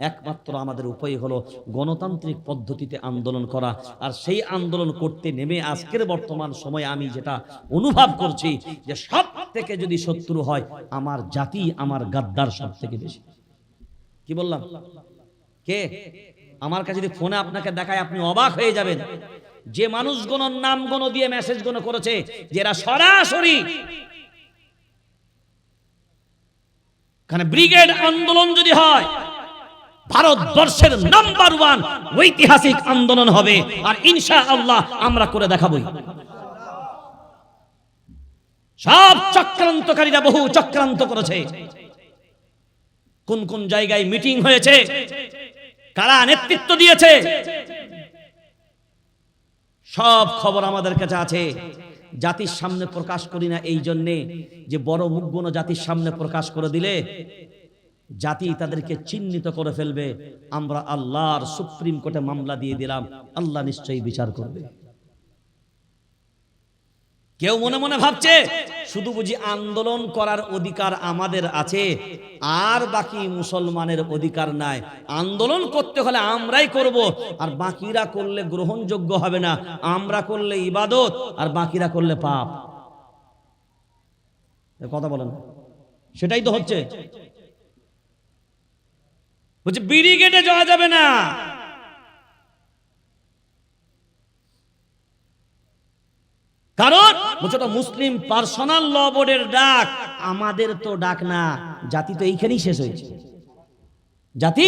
একমাত্র আমাদের উপায় হলো গণতান্ত্রিক পদ্ধতিতে আন্দোলন করা। আর সেই আন্দোলন করতে নেমে আজকের বর্তমান সময়ে আমি যেটা অনুভব করছি যে সব থেকে যদি শত্রু হয়, আমার জাতি, আমার গাদ্দার সব থেকে বেশি। কি বললাম? কে? আমার কাছে যদি ফোনে আপনাকে দেখায়, আপনি অবাক হয়ে যাবেন। যে মানুষগুলোর নাম গণ দিয়ে মেসেজগুলো করেছে যেটা সরাসরি ব্রিগেড আন্দোলন যদি হয় ভারতবর্ষের নাম্বার ওয়ান ঐতিহাসিক আন্দোলন হবে। আর ইনশা আল্লাহ আমরা করে দেখাবই। সব চক্রান্তকারীরা বহু চক্রান্ত করেছে। কোন কোন জায়গায় মিটিং হয়েছে? কারা নেতৃত্ব দিয়েছে? সব খবর আমাদের কাছে আছে। জাতির সামনে প্রকাশ করি না এই জন্যে যে বড় মুখগুলো জাতির সামনে প্রকাশ করে দিলে জাতি তাদেরকে চিহ্নিত করে ফেলবে। আমরা আল্লাহর সুপ্রিম কোর্টে মামলা দিয়ে দিলাম। আল্লাহ নিশ্চয়ই বিচার করবে। কেউ মনে মনে ভাবছে, শুধু বুঝি আন্দোলন করার অধিকার আমাদের আছে, আর বাকি মুসলমানের অধিকার নাই। আন্দোলন করতে হলে আমরাই করব, আর বাকিরা করলে গ্রহণযোগ্য হবে না। আমরা করলে ইবাদত, আর বাকিরা করলে পাপ। কথা বলেন। সেটাই তো হচ্ছে। বলছে ব্রিগেডে যাওয়া যাবে না। কারণ, বলছে, ওটা মুসলিম পার্সোনাল ল বোর্ডের ডাক, আমাদের তো ডাক না। জাতি তো এইখানেই শেষ হয়েছে। জাতি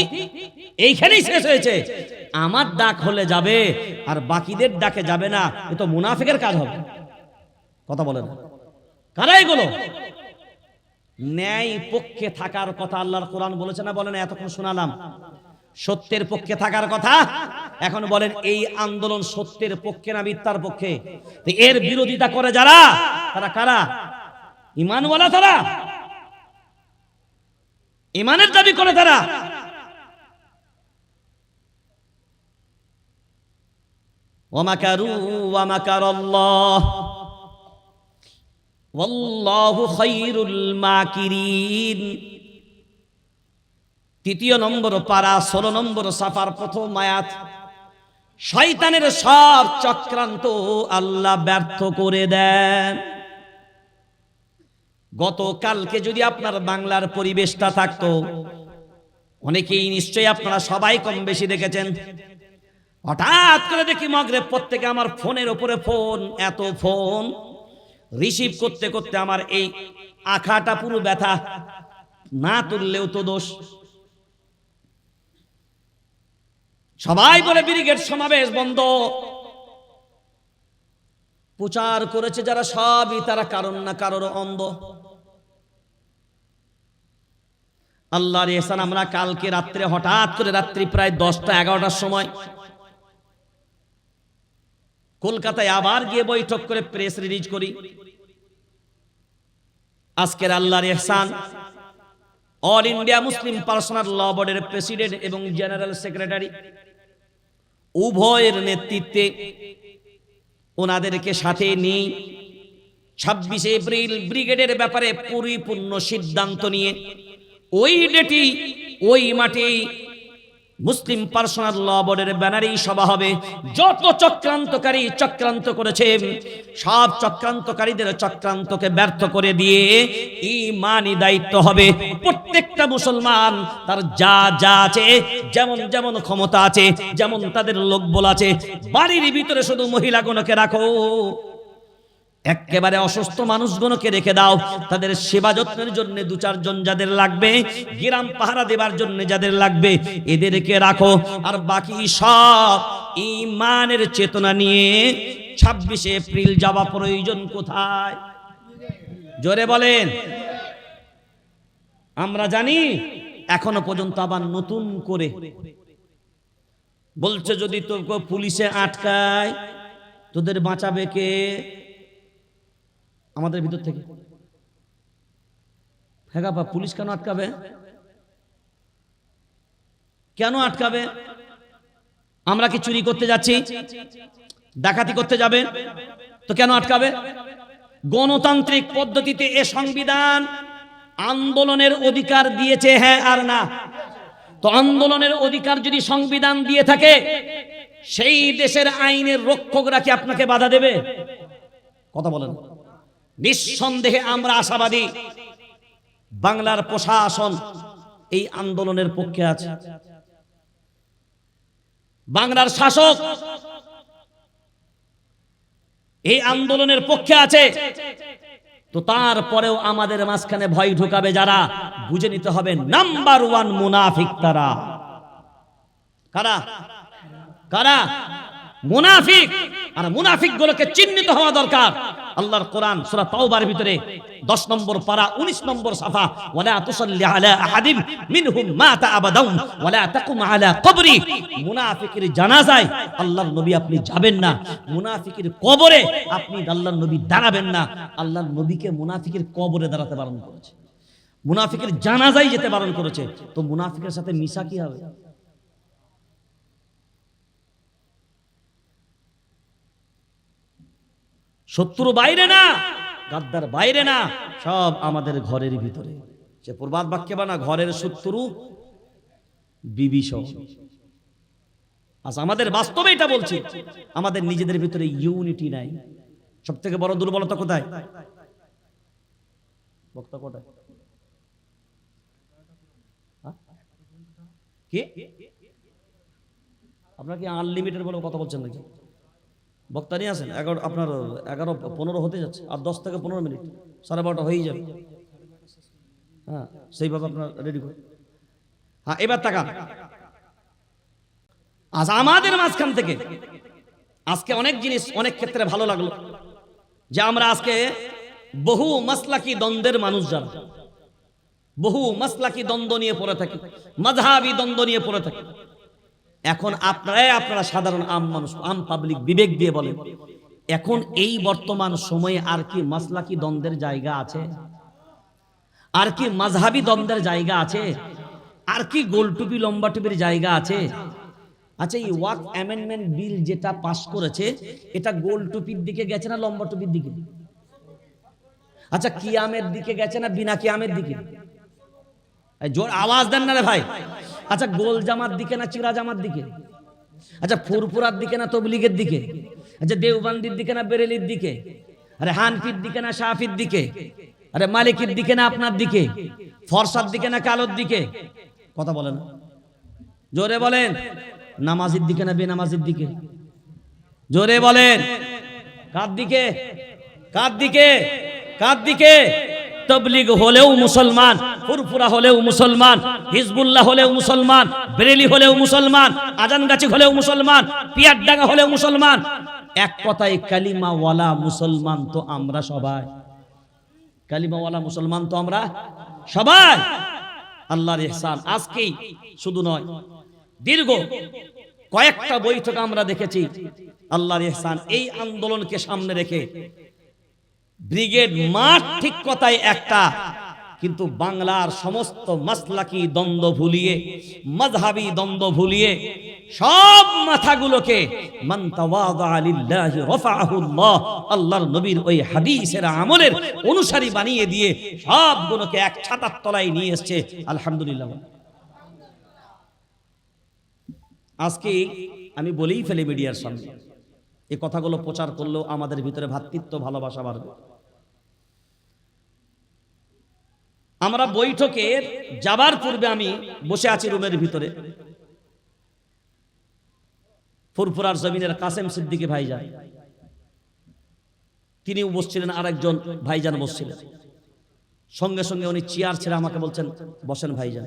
এইখানেই শেষ হয়েছে। আমার ডাক হলে যাবে, আর বাকিদের ডাকে যাবে না, এ তো মুনাফিকের কাজ হবে। কথা বলে না কারা এগুলো? ন্যায় পক্ষে থাকার কথা আল্লাহর কোরআন বলেছে না বলেন? এতক্ষণ শোনালাম। সত্যের পক্ষে থাকার কথা? এখন বলেন, এই আন্দোলন সত্যের পক্ষে না মিথ্যার পক্ষে? এর বিরোধিতা করে যারা, তারা কারা? ইমানওয়ালা তারা? ইমানের দাবি করে তারা? ওয়ামাকারু ওয়াল্লাহু খায়রুল মাকিরিন তৃতীয় নম্বর পারা, ষোলো নম্বর সাফার, প্রথম আয়াত। শয়তানের সব চক্রান্ত আল্লাহ ব্যর্থ করে দেন। গতকালকে যদি আপনার বাংলার পরিবেশটা থাকতো, অনেকেই নিশ্চয়ই আপনারা সবাই কম বেশি দেখেছেন। হঠাৎ করে দেখি মগরে প্রত্যেকে আমার ফোনের ওপরে ফোন, এত ফোন। রিসিভ করতে করতে আমার এই আখাটা পুরো ব্যথা না তুললেও তো দোষ। সবাই বলে ব্রিগেড সমাবেশ বন্ধ। প্রচার করেছে যারা সবই, তারা কারণ না কারোর অন্ধ। আল্লাহর এসান আমরা কালকে রাত্রে হঠাৎ করে রাত্রি প্রায় দশটা, এগারোটার সময় কলকাতায় আবার গিয়ে বৈঠক করে প্রেস রিলিজ করি। আজকের আল্লাহর এহসান All India Muslim Personal Law বোর্ডের প্রেসিডেন্ট এবং জেনারেল সেক্রেটারি উভয়ের নেতৃত্বে ওনাদেরকে সাথে নিয়ে ছাব্বিশে এপ্রিল ব্রিগেডের ব্যাপারে পরিপূর্ণ সিদ্ধান্ত নিয়ে ওই ডেটি ওই মাঠেই মুসলিম পার্সোনাল ল বোর্ডের ব্যানারেই সভা হবে। যত চক্রান্তকারী চক্রান্ত করেছে, সব চক্রান্তকারীদের চক্রান্তকে ব্যর্থ করে দিয়ে ইমানই দায়িত্ব হবে। প্রত্যেকটা মুসলমান তার যা যা আছে, যেমন যেমন ক্ষমতা আছে, যেমন তাদের লোকবল আছে, বাড়ির ভিতরে শুধু মহিলাগুলোকে রাখো। একেবারে অসুস্থ মানুষগুলোকে রেখে দাও। তাদের সেবা যত্নের জন্য দু চারজন যাদের লাগবে, গ্রাম পাহারা দেবার জন্য যাদের লাগবে, এদেরকে রাখো। আর বাকি সব ইমানের চেতনা নিয়ে ছাব্বিশে এপ্রিল যাওয়া প্রয়োজন কোথায়? জোরে বলেন। আমরা জানি, এখনও পর্যন্ত আবার নতুন করে। বলছে যদি তো পুলিশে আটকায়, তোদের বাঁচাবে কে? আমাদের ভিতর থেকে। হ্যাঁ বাবা পুলিশ কেন আটকাবে? কেন আটকাবে? আমরা কি চুরি করতে যাচ্ছি? ডাকাতি করতে যাবে? তো কেন আটকাবে? গণতান্ত্রিক পদ্ধতিতে এ সংবিধান আন্দোলনের অধিকার দিয়েছে হ্যাঁ আর না। তো আন্দোলনের অধিকার যদি সংবিধান দিয়ে থাকে, সেই দেশের আইনের রক্ষকরা কি আপনাকে বাধা দেবে? কথা বলেন। নিঃসন্দেহে আমরা আশাবাদী। বাংলার প্রশাসন এই আন্দোলনের পক্ষে আছে। বাংলার শাসক এই আন্দোলনের পক্ষে আছে। তো তারপরেও আমাদের মাঝখানে ভয় ঢুকাবে যারা, বুঝে নিতে হবে নাম্বার ওয়ান মুনাফিক তারা। কারা? কারা? মুনাফিক! আর মুনাফিক গুলোকে চিহ্নিত হওয়া দরকার। আল্লাহর কোরআন সূরা তাওবার ভিতরে 10 নম্বর পারা 19 নম্বর সাফা, ওয়ালা তুসাল্লি আলা আহাদিম মিনহুম মাতা আবাদান ওয়ালা তাকুম আলা কবরি। মুনাফিকের জানাজায় আল্লাহর নবী আপনি যাবেন না। মুনাফিকের কবরে আপনি আল্লাহর নবী দাঁড়াবেন না। আল্লাহর নবীকে মুনাফিকের কবরে দাঁড়াতে বারণ করেছে। মুনাফিকের জানাজায় যেতে বারণ করেছে। তো মুনাফিকের সাথে মিশা কি হবে? শত্রু বাইরে না, গাদ্দার বাইরে না, সব আমাদের ঘরের ভিতরে। সে প্রবাদ বাক্যে বানা, ঘরের শত্রু বিভীষণ। আচ্ছা আমাদের বাস্তবে এটা বলছি, আমাদের নিজেদের ভিতরে ইউনিটি নাই। সব থেকে বড় দুর্বলতা কোথায়? বক্তা কোথায়? কি? আপনার কি আনলিমিটেড বলে কথা বলছেন নাকি? বক্তা নিয়ে আসেন, এগারো, আপনার এগারো, পনেরো হতে যাচ্ছে, আর দশ থেকে পনেরো মিনিট, সাড়ে বারোটা হয়েই যাবে। হ্যাঁ সেইভাবে আপনার রেডি করুন হ্যাঁ এবার তাকান। আজ আমাদের মাঝখান থেকে আজকে অনেক জিনিস, অনেক ক্ষেত্রে ভালো লাগল, যে আমরা আজকে বহু মাসলাকি দ্বন্দ্বের মানুষ যারা, বহু মাসলাকি দ্বন্দ্ব নিয়ে পড়ে থাকি, মাঝহাবি দ্বন্দ্ব নিয়ে পড়ে থাকি। এখন আপনারাই আপনারা সাধারণ আম মানুষ, আম পাবলিক বিবেক দিয়ে বলেন, এখন এই বর্তমান সময়ে আর কি মাসলাকি দ্বন্দ্বের জায়গা আছে? আর কি মাঝহাবি দ্বন্দ্বের জায়গা আছে? আর কি গোলটুপি লম্বা টুপির জায়গা আছে? আচ্ছা এই ওয়াক অ্যামেন্ডমেন্ট বিল যেটা পাস করেছে, এটা গোল টুপির দিকে গেছে না লম্বা টুপির দিকে? আচ্ছা কিয়ামের দিকে গেছে না বিনা কিয়ামের দিকে? জোর আওয়াজ দেন না রে ভাই। আচ্ছা গোল জামার দিকে না চিরা জামার দিকে? আচ্ছা ফুরফুরার দিকে না তবলিগের দিকে? আচ্ছা দেওবান্দির দিকে না বেরেলির দিকে? আরে, হানফির দিকে না শাফির দিকে? আরে, মালিকের দিকে না আপনার দিকে? ফরসার দিকে না কালোর দিকে? কথা বলেন। জোরে বলেন। নামাজের দিকে না বেনামাজের দিকে? জোরে বলেন। কার দিকে? কার দিকে? কার দিকে? তবলিগ হলেও মুসলমান, ফুরফুরা হলেও মুসলমান, হিজবুল্লাহ হলেও মুসলমান, বেরেলি হলেও মুসলমান, আজানগাছি হলেও মুসলমান, পিয়ারডাঙ্গা হলেও মুসলমান। এক কথায় কালিমাওয়ালা মুসলমান তো আমরা সবাই। কালিমাওয়ালা মুসলমান তো আমরা সবাই। আল্লাহর ইহসান আজকেই শুধু নয়, দীর্ঘ কয়েকটা বৈঠক আমরা দেখেছি, আল্লাহর ইহসান এই আন্দোলনকে সামনে রেখে ব্রিগেড মাঠ ঠিক কথাই একটা, কিন্তু বাংলার সমস্ত মাসলাকি দ্বন্দ্ব ভুলিয়ে মজহাবি দ্বন্দ্ব ভুলিয়ে সব মাথাগুলোকে আল্লাহর নবীর ওই হাদিসের আমলের অনুসারী বানিয়ে দিয়ে সবগুলোকে এক ছাতার তলায় নিয়ে এসেছে, আলহামদুলিল্লাহ। আজকে আমি বলেই ফেলি মিডিয়ার সামনে এই কথাগুলো প্রচার করলেও আমাদের ভিতরে ভ্রাতৃত্ব ভালোবাসা বাড়বে। আমরা বৈঠকে যাবার পূর্বে আমি বসে আছি রুমের ভিতরে। ফুরফুরার জমিনের কাসেম সিদ্দিকী ভাইজান। তিনিও বসছিলেন আর একজন ভাইজান বসছিলেন সঙ্গে সঙ্গে উনি চেয়ার ছেড়ে আমাকে বলছেন, বসেন ভাইজান।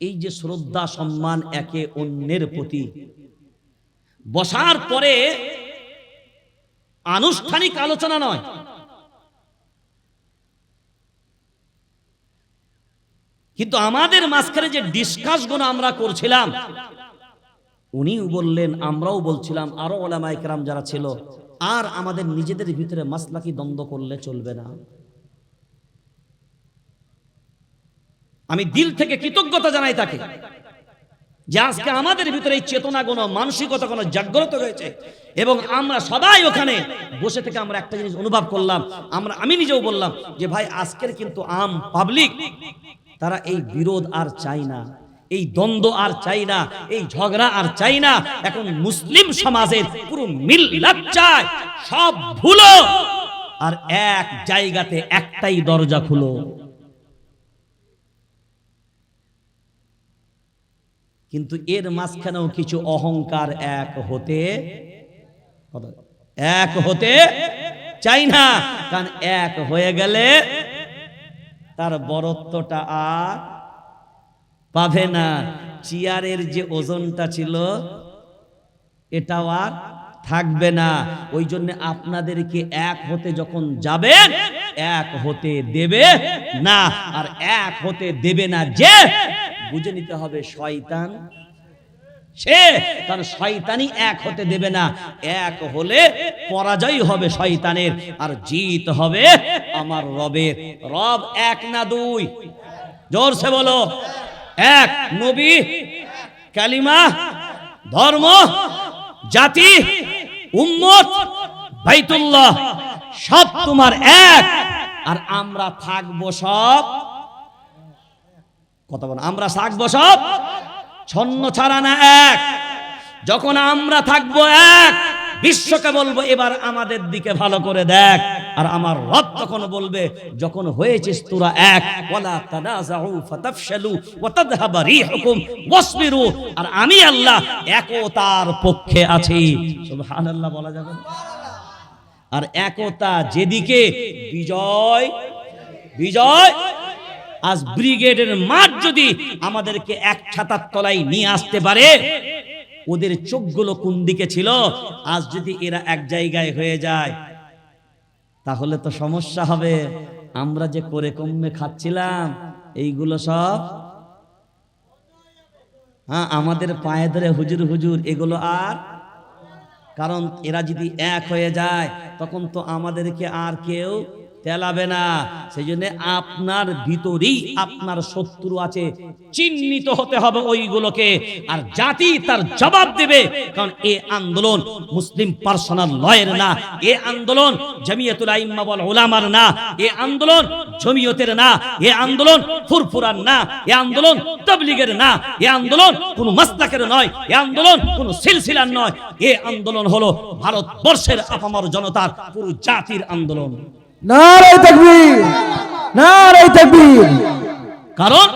এই যে শ্রদ্ধা, সম্মান একে অন্যের প্রতি, বসার পরে আনুষ্ঠানিক আলোচনা নয় কিন্তু আমাদের মাঝখানে যে ডিসকাসগুলো আমরা করছিলাম, উনিও বললেন, আমরাও বলছিলাম, আরও ওলামা একরাম যারা ছিল, আর আমাদের নিজেদের ভিতরে মাসলাকি দ্বন্দ্ব করলে চলবে না। আমি দিল থেকে কৃতজ্ঞতা জানাই তাকে, যে আজকে আমাদের ভিতরে এই চেতনা কোনো মানসিকতা কোনো জাগ্রত হয়েছে এবং আমরা সবাই ওখানে বসে থেকে আমরা একটা জিনিস অনুভব করলাম। আমরা, আমি নিজেও বললাম যে, ভাই, আজকের কিন্তু আম পাবলিক তারা এই বিরোধ আর চায় না, এই দ্বন্দ্ব আর চাই না, এই ঝগড়া আর চাই না। এখন মুসলিম সমাজের পুরো মিল্লাত চায়, সব ভুলো। আর এক জায়গাতে একটাই দরজা খুলো। কিন্তু এর মাঝখানেও কিছু অহংকার এক হতে এক হতে চাই না। কারণ এক হয়ে গেলে তার বরত্বটা আর পাবে না। চেয়ারের যে ওজনটা ছিল, এটাও আর থাকবে না। ওই জন্য আপনাদেরকে এক হতে যখন যাবেন, এক হতে দেবে না, আর এক হতে দেবে না যে, বুঝে নিতে হবে শয়তান সে কারণ শয়তানি এক হতে দেবে না। এক হলে পরাজয় হবে শয়তানের, আর জিত হবে আমার রবের। রব এক না দুই? জোরসে বলো। এক, নবী, কালিমা, ধর্ম, জাতি, উম্মত, বাইতুল্লাহ, সব তোমার এক। আর আমরা থাকব সব, কথা বলো, আমরা থাকব সব? ছন্ন ছাড়া না এক। যখন আমরা থাকব এক, বিশ্বকে বলব, এবার আমাদের দিকে ভালো করে দেখ। আর আমার রব তখন বলবে, যখন হয়েছিস তোরা এক, ওয়ালা তানাজাউ ফাতাফশালু ওয়া তাযহাবা রিহুকুম ওয়াসবিরু। আর আমি আল্লাহ একতার পক্ষে আছি। সুবহানাল্লাহ বলা যাবে না? আর একতা যেদিকে বিজয় বিজয় আজ ব্রিগেডের মাঠ যদি আমাদেরকে এক ছাতার তলায় নিয়ে আসতে পারে, ওদের চোখগুলো কোন দিকে ছিল? আজ যদি এরা এক জায়গায় হয়ে যায়, তাহলে তো সমস্যা হবে। আমরা যে করে কমে খাচ্ছিলাম, এইগুলো সব? হ্যাঁ আমাদের পায়ে ধরে হুজুর হুজুর, এগুলো আর? কারণ এরা যদি এক হয়ে যায়, তখন তো আমাদেরকে আর কেউ তেলাবে না। সেই জন্য আপনার ভিতরেই আপনার শত্রু আছে। চিহ্নিত হতে হবে ওইগুলোকে। আর জাতি তার জবাব দেবে। কারণ এ আন্দোলন মুসলিম পার্সোনাল লয়ের না। এ আন্দোলন জমিয়তুল আইম্মা বল ওলামার না। এ আন্দোলন জমিয়তের না। এ আন্দোলন ফুরফুরার না। এ আন্দোলন তবলিগের না। এ আন্দোলন কোন মাসলাকের নয়। এ আন্দোলন কোন সিলসিলার নয়। এ আন্দোলন হলো ভারতবর্ষের আপামর জনতার পুরো জাতির আন্দোলন। কারণ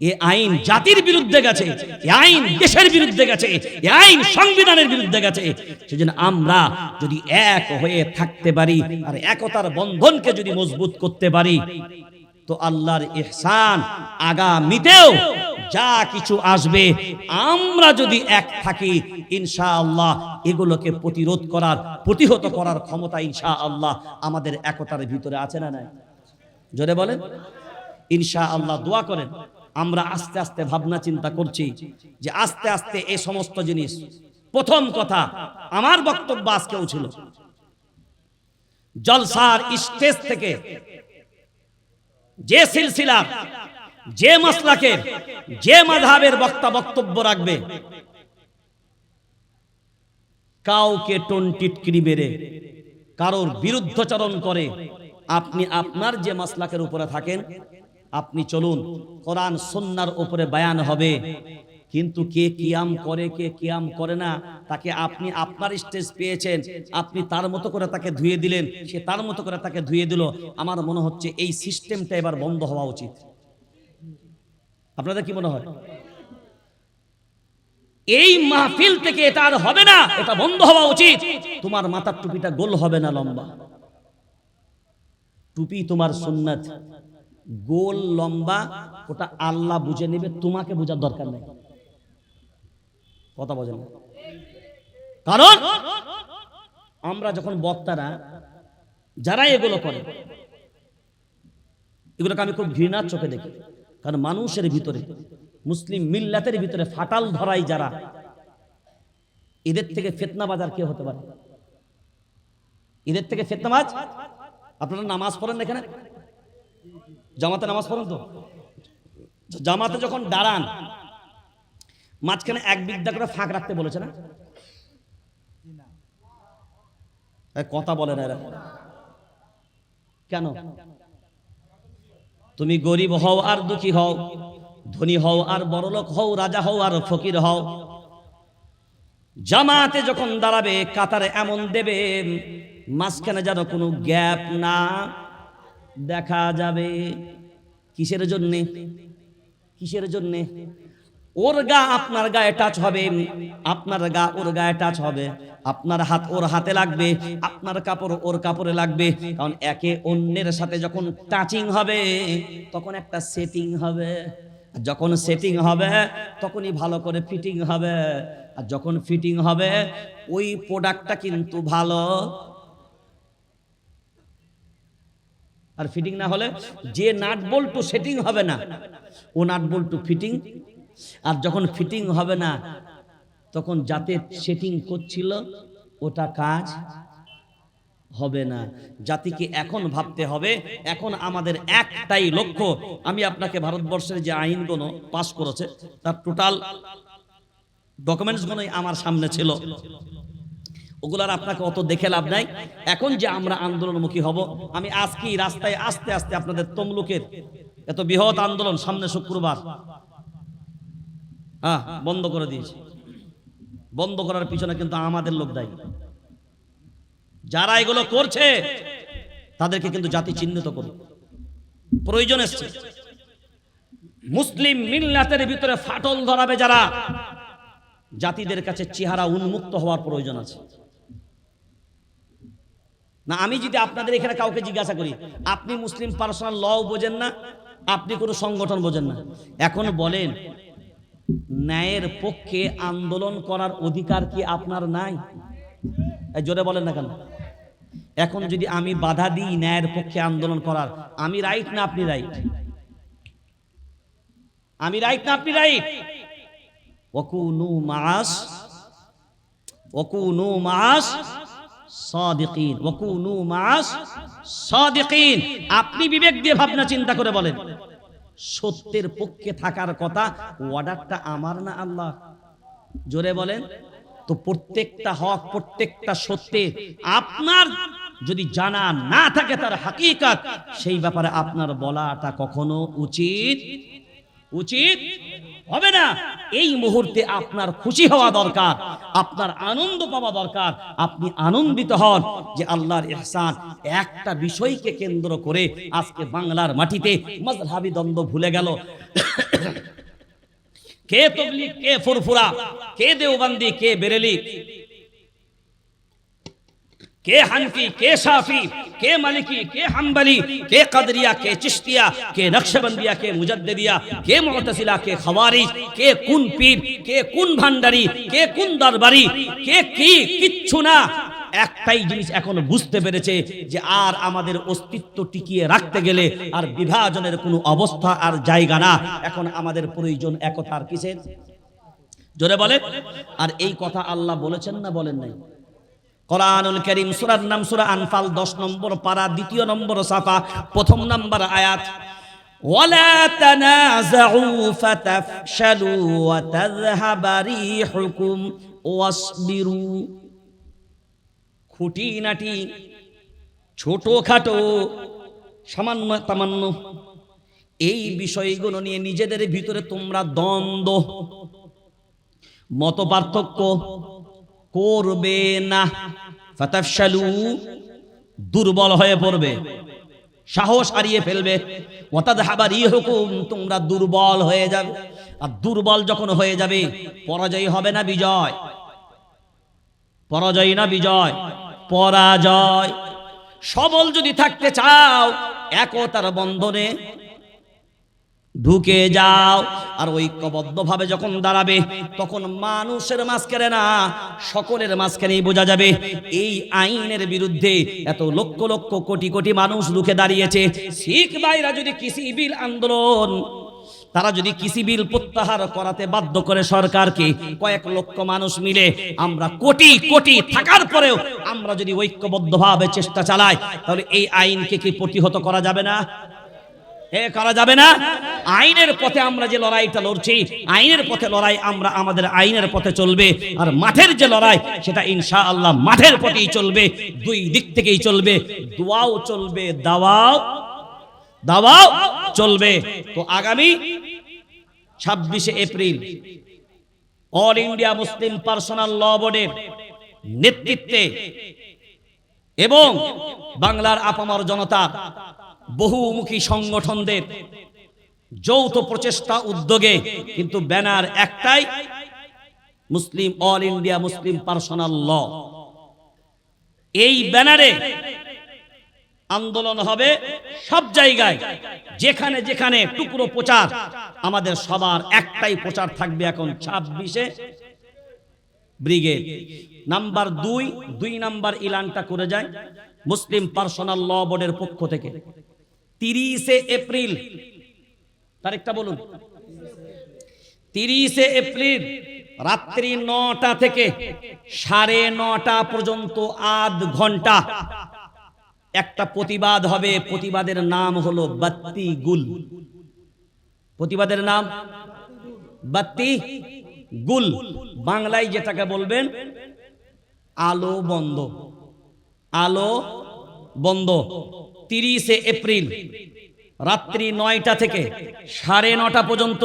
এ আইন জাতির বিরুদ্ধে গেছে, এ আইন দেশের বিরুদ্ধে গেছে, এ আইন সংবিধানের বিরুদ্ধে গেছে। সেজন্য আমরা যদি এক হয়ে থাকতে পারি আর একতার বন্ধনকে যদি মজবুত করতে পারি, তো আল্লাহর ইহসান আগামীতেও যা কিছু আসবে, আমরা যদি এক থাকি, ইনশাআল্লাহ এগুলোকে প্রতিরোধ করার, প্রতিহত করার ক্ষমতা ইনশাআল্লাহ আমাদের একতার ভিতরে আছে না নাই? জোরে বলেন? ইনশা আল্লাহ দোয়া করেন। আমরা আস্তে আস্তে ভাবনা চিন্তা করছি যে আস্তে আস্তে এই সমস্ত জিনিস, প্রথম কথা, আমার বক্তব্য আজকেও ছিল জলসার স্টেজ থেকে যে সিলসিলার যে মাসলাকের যে মাধাবের বক্তা বক্তব্য রাখবে, কাউকে টিটকিরি বেড়ে কারোর বিরুদ্ধচরণ করে, আপনি আপনার যে মাসলাকের উপরে থাকেন, আপনি চলুন, কোরআন সন্ন্যার উপরে বায়ান হবে। কিন্তু কে কিয়াম করে, কে কিয়াম করে না, তাকে আপনি আপনার স্টেজ পেয়েছেন, আপনি তার মতো করে তাকে ধুয়ে দিলেন, সে তার মতো করে তাকে ধুয়ে দিল। আমার মনে হচ্ছে এই সিস্টেমটা এবার বন্ধ হওয়া উচিত। আপনাদের কি মনে হয়? এই মাহফিল থেকে এটা আর হবে না, এটা বন্ধ হওয়া উচিত। তোমার মাথার টুপিটা গোল হবে না লম্বা। টুপি তোমার সুন্নাত। গোল, লম্বা, ওটা আল্লাহ বুঝে নেবে, তোমাকে বোঝার দরকার নেই। কথা বোঝেন। কারণ আমরা যখন বক্তারা, যারা এগুলো করে, এগুলোকে আমি খুব ঘৃণার চোখে দেখি। কারণ মানুষের ভিতরে, মুসলিম মিল্লাতের ভিতরে ফাটাল ধরাই যারা, এদের থেকে ফেতনা বাজার কে হতে পারে? এদের থেকে ফেতনাবাজ আপনারা নামাজ পড়েন এখানে? জামাতে নামাজ পড়েন তো? জামাতে যখন দাঁড়ান, মাঝখানে এক বিদ্যা করে ফাঁক রাখতে বলেছে না? কথা বলে না এরা। কেন? তুমি গরিব হও আর দুঃখী হও, ধনী হও আর বড়লোক হও, রাজা হও আর ফকির হও। জামাতে যখন দাঁড়াবে, কাতারে এমন দেবে, মাঝখানে যেন কোনো গ্যাপ না দেখা যাবে। কিসের জন্যে? কিসের জন্যে? ওর গা আপনার গায়ে টাচ হবে, আপনার গা ওর গায়ে টাচ হবে। আপনার হাত ওর হাতে লাগবে, আপনার কাপড় ওর কাপড়ে লাগবে। কারণ একে অন্যের সাথে যখন টাচিং হবে, তখন একটা সেটিং হবে। যখন সেটিং হবে, তখনই ভালো করে ফিটিং হবে। আর যখন ফিটিং হবে, ওই প্রোডাক্টটা কিন্তু ভালো। আর ফিটিং না হলে যে নাট বল্টু সেটিং হবে না, ও নাট বল্টু ফিটিং আর যখন ফিটিং হবে না, তখন যাতে সেটিং করছিল, ওটা কাজ হবে না। জাতিকে এখন ভাবতে হবে, এখন আমাদের একটাই লক্ষ্য। আমি আপনাকে ভারতবর্ষের যে আইনগুলো পাস করেছে, তার টোটাল ডকুমেন্টসগুলোই আমার সামনে ছিল। ওগুলার আপনাকে অত দেখে লাভ নাই। এখন যে আমরা আন্দোলনমুখী হব, আমি আজকেই রাস্তায় আস্তে আস্তে আপনাদের তমলুকের এত বৃহৎ আন্দোলন সামনে শুক্রবার হ্যাঁ বন্ধ করে দিয়েছি। বন্ধ করার পিছনে কিন্তু আমাদের লোক দায়ী। যারা এগুলো করছে, তাদেরকে কিন্তু জাতি চিহ্নিত করুক। প্রয়োজন এসছে। মুসলিম মিল্লাতের ভিতরে ফাটল ধরাবে যারা, জাতিদের কাছে চেহারা উন্মুক্ত হওয়ার প্রয়োজন আছে। না, আমি যদি আপনাদের এখানে কাউকে জিজ্ঞাসা করি, আপনি মুসলিম পার্সোনাল ল বোঝেন না, আপনি কোনো সংগঠন বোঝেন না। এখন বলেন ন্যায়ের পক্ষে আন্দোলন করার অধিকার কি আপনার নাই? জোরে বলেন না কেন? এখন যদি আমি বাধা দিই ন্যায়ের পক্ষে আন্দোলন করার, আমি রাইট না আপনি রাইট আমি রাইট না আপনি রাইট ওকুনু মাস ওকুনু মাস সাদিকিন ওকুনু মাস সাদিকিন। আপনি বিবেক দিয়ে ভাবনা চিন্তা করে বলেন। সত্যের পক্ষে থাকার কথা অর্ডারটা আমার না আল্লাহ জোরে বলেন। তো প্রত্যেকটা হক, প্রত্যেকটা সত্যে আপনার যদি জানা না থাকে তার হাকিকাত, সেই ব্যাপারে আপনার বলাটা কখনো উচিত? উচিত? হবে না। এই মুহূর্তে আপনার খুশি হওয়া দরকার, আপনার আনন্দ পাওয়া দরকার। আপনি আনন্দিত হন যে আল্লাহর ইহসান একটা বিষয়কে কেন্দ্র করে আজকে বাংলার মাটিতে মজহাবি দ্বন্দ্ব ভুলে গেল। কে তবলিগ, কে ফুরফুরা, কে দেওবান্দি, কে বেরেলি কে হানফি, কে সাফি কে মালিকি, কে হাম্বলি, কে কদরিয়া, কে চিশতিয়া, কে নকশবন্দিয়া, কে মুজদ্দিদিয়া, কে মুতাসিলা, কে খওয়ারিজ, কে কোন পীর, কে কোন ভান্ডারি কে কোন দরবারি, কে কি কিচ্ছু না। একটাই জিনিস এখন বুঝতে পেরেছে যে আর আমাদের অস্তিত্ব টিকিয়ে রাখতে গেলে আর বিভাজনের কোনো অবস্থা আর জায়গা না। এখন আমাদের প্রয়োজন একতার কিসের? জোরে বলে আর এই কথা আল্লাহ বলেছেন না বলেন নাই? কোরআনুল করিম সূরার নাম সূরা আনফাল 10 নম্বর পারা, দ্বিতীয় নম্বর সাফা, প্রথম নম্বর আয়াত। তানাযাউ ফাতাফশালু ওয়া তাযহাবা রিহুকুম, ওয়াসবিরু। খুঁটিনাটি ছোটখাটো, সামান্য তামান্য। এই বিষয়গুলো নিয়ে নিজেদের ভিতরে তোমরা দ্বন্দ্ব মত পার্থক্য করবে না। ফাতাফশালু, দুর্বল হয়ে পড়বে। সাহস হারিয়ে ফেলবে। ওয়াতাদহাবার হুকুম তোমরা দুর্বল হয়ে যাবে। আর দুর্বল যখন হয়ে যাবে, পরাজয় হবে না বিজয়। পরাজয় না বিজয়, পরাজয়। সবল যদি থাকতে চাও, একতার বন্ধনে ঢুকে যাও। আর ঐক্যবদ্ধভাবে যখন দাঁড়াবে, তখন মানুষের মাঝখানে না, সকলের মাঝখানেই বোঝা যাবে, এই আইনের বিরুদ্ধে এত লক্ষ লক্ষ কোটি কোটি মানুষ রুখে দাঁড়িয়েছে। শিখ ভাইরা যদি কৃষি বিল আন্দোলন, তারা যদি কৃষি বিল প্রত্যাহার করাতে বাধ্য করে সরকারকে, কয়েক লক্ষ মানুষ মিলে আমরা কোটি কোটি থাকার পরেও আমরা যদি ঐক্যবদ্ধভাবে চেষ্টা চালাই, তাহলে এই আইনকে কি প্রতিহত করা যাবে না? করা যাবে না। আইনের পথে আমরা যে লড়াইটা লড়ছি, আইনের পথে লড়াই আমরা আমাদের আইনের পথে চলবে। আর মাঠের যে লড়াই, সেটা ইনশা আল্লাহ মাঠের পথেই চলবে, দুই দিক থেকেই চলবে। দোয়াও চলবে, দাওয়াও দাওয়াও চলবে। তো আগামী ছাব্বিশে April All India Muslim Personal Law বোর্ডের নেতৃত্বে এবং বাংলার আপামর জনতা বহুমুখী সংগঠনদের যৌথ প্রচেষ্টা উদ্যোগে কিন্তু ব্যানার একটাই, Muslim All India Muslim Personal Law. এই ব্যানারে আন্দোলন হবে সব জায়গায়, যেখানে যেখানে টুকরো প্রচার, আমাদের সবার একটাই প্রচার থাকবে এখন ছাব্বিশে ব্রিগেড। নাম্বার দুই দুই নাম্বার ইলানটা করে যায় মুসলিম পার্সোনাল ল বোর্ডের পক্ষ থেকে। তিরিশে এপ্রিল। তারিখটা বলুন। তিরিশে এপ্রিল রাত্রি নটা থেকে সাড়ে নটা পর্যন্ত আধ ঘণ্টা। একটা প্রতিবাদ হবে। প্রতিবাদের নাম হলো বাত্তি গুল প্রতিবাদের নাম বাত্তি গুল বাংলায় যেটাকে বলবেন আলো বন্ধ। আলো বন্ধ। তিরিশে এপ্রিল, রাত্রি নয়টা থেকে সাড়ে নটা পর্যন্ত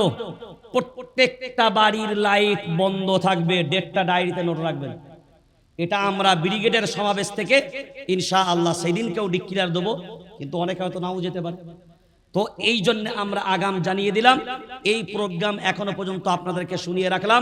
প্রত্যেকটা বাড়ির লাইট বন্ধ থাকবে ডেটটা ডায়েরিতে নোট রাখবেন। এটা আমরা ব্রিগেডের সমাবেশ থেকে ইনশা আল্লাহ সেদিনকেও ডিক্লিয়ার দেবো, কিন্তু অনেকে হয়তো নাও যেতে পারে। তো এই জন্য আমরা আগাম জানিয়ে দিলাম, এই প্রোগ্রাম এখনও পর্যন্ত আপনাদেরকে শুনিয়ে রাখলাম।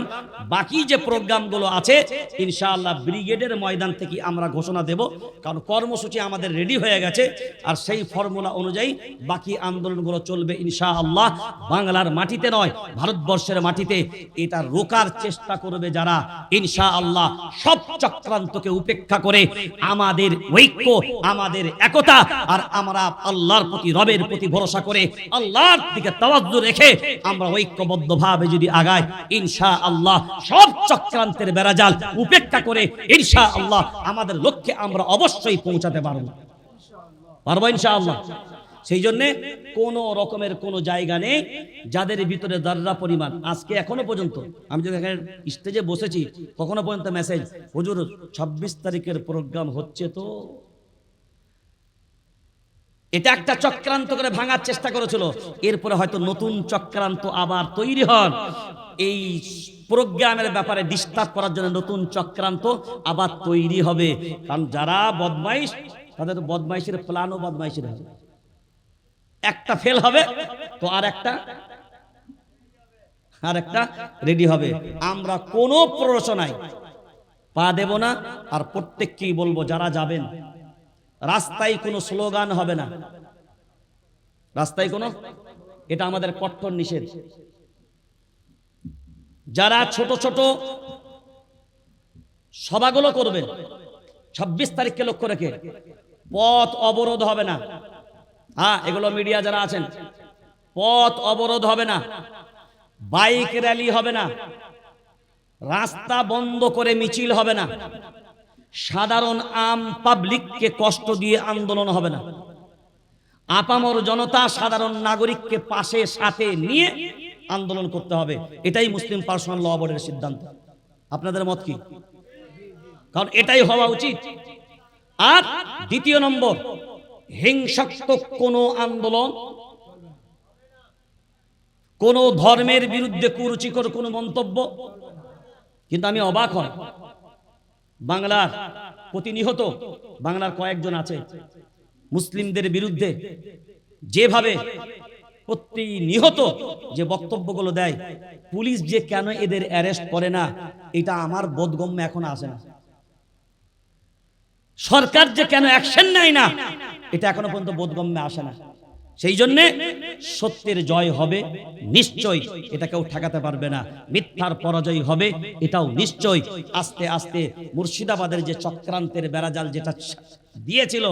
বাকি যে প্রোগ্রামগুলো আছে, ইনশাআল্লাহ ব্রিগেডের ময়দান থেকে আমরা ঘোষণা দেব, কারণ কর্মসূচি আমাদের রেডি হয়ে গেছে, আর সেই ফর্মুলা অনুযায়ী বাকি আন্দোলনগুলো চলবে ইনশাআল্লাহ বাংলার মাটিতে নয়, ভারতবর্ষের মাটিতে। এটা রোকার চেষ্টা করবে যারা, ইনশাআল্লাহ সব চক্রান্তকে উপেক্ষা করে আমাদের ঐক্য, আমাদের একতা, আর আমরা আল্লাহর প্রতি, রবের প্রতি ভরসা করে আল্লাহর দিকে তাওয়াজ্জু রেখে আমরা ঐক্যবদ্ধভাবে যদি আগাই ইনশা আল্লাহ সব চক্রান্তের বেড়াজাল উপেক্ষা করে ইনশা আল্লাহ আমাদের লক্ষ্যে আমরা অবশ্যই পৌঁছাতে পারব। পারব ইনশা আল্লাহ সেই জন্যে কোন রকমের কোনো জায়গা নেই যাদের ভিতরে দাররা পরিমাণ। আজকে এখনও পর্যন্ত আমি যদি এখানে স্টেজে বসেছি, কখনো পর্যন্ত মেসেজ হুজুর, ছাব্বিশ তারিখের প্রোগ্রাম হচ্ছে তো? এটা একটা চক্রান্ত করে ভাঙার চেষ্টা করেছিল। এরপরে হয়তো নতুন চক্রান্ত আবার তৈরি হন। এই প্রোগ্রামের ব্যাপারে ডিস্টার্ব করার জন্য নতুন চক্রান্ত আবার তৈরি হবে। কারণ যারা বদমাইশ, তাদের বদমাইশের প্ল্যানও বদমাইশের হবে। একটা ফেল হবে, তো আর একটা আর একটা রেডি হবে। আমরা কোনো প্ররোচনায় পা দেব না। আর প্রত্যেককেই বলব, যারা যাবেন রাস্তায় কোনো স্লোগান হবে না। রাস্তায় কোনো? এটা আমাদের কঠোর নিষেধ। যারা ছোট ছোট সভাগুলো করবেন ছাব্বিশ তারিখকে লক্ষ্য রেখে, পথ অবরোধ হবে না। হ্যাঁ এগুলো মিডিয়া যারা আছেন, পথ অবরোধ হবে না। বাইক র্যালি হবে না। রাস্তা বন্ধ করে মিছিল হবে না। সাধারণ আম পাবলিককে কষ্ট দিয়ে আন্দোলন হবে না। আপামর জনতা সাধারণ নাগরিককে পাশে, সাথে নিয়ে আন্দোলন করতে হবে। এটাই মুসলিম পার্সোনাল ল বোর্ডের সিদ্ধান্ত। আপনাদের মত কি? কারণ এটাই হওয়া উচিত। আর দ্বিতীয় নম্বর হিংসাত্মক কোনো আন্দোলন, কোন ধর্মের বিরুদ্ধে কুরুচিকর কোনো মন্তব্য। কিন্তু আমি অবাক হয় বাংলার প্রতিনিহত, বাংলার কয়েকজন আছে মুসলিমদের বিরুদ্ধে যেভাবে প্রতিনিহত যে বক্তব্যগুলো দেয়, পুলিশ যে কেন এদের অ্যারেস্ট করে না, এটা আমার বোধগম্য এখন আসে না। সরকার যে কেন অ্যাকশন নেয় না, এটা এখনও পর্যন্ত বোধগম্যে আসে না। সেই জন্য সত্যের জয় হবে, নিশ্চয় এটা কেউ ঠেকাতে পারবে না। মিথ্যার পরাজয় হবে, এটাও নিশ্চয়। আস্তে আস্তে মুর্শিদাবাদের যে চক্রান্তের বেড়াজাল যেটা দিয়েছিল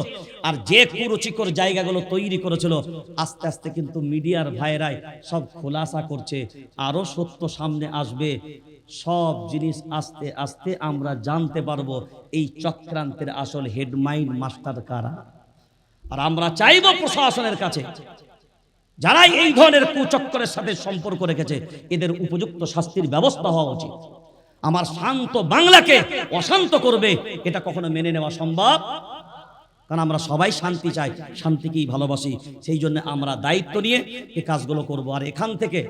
আর যে কুরুচিকর জায়গাগুলো তৈরি করেছিল, আস্তে আস্তে কিন্তু মিডিয়ার ভাইরাই সব খোলাসা করছে। আরও সত্য সামনে আসবে। সব জিনিস আস্তে আস্তে আমরা জানতে পারব। এই চক্রান্তের আসল হেডমাইন্ড মাস্টার কারা? আর আমরা চাইব প্রশাসনের কাছে। যারাই এই ধরনের কুচক্করের সাথে সম্পর্ক রেখেছে, এদের উপযুক্ত শাস্তির ব্যবস্থা হওয়া উচিত। আমার শান্ত বাংলাকে অশান্ত করবে, এটা কখনো মেনে নেওয়া সম্ভব? কারণ আমরা সবাই শান্তি চাই, শান্তিকেই ভালোবাসি। সেই জন্য আমরা দায়িত্ব নিয়ে এই কাজগুলো করব। আর এখান থেকে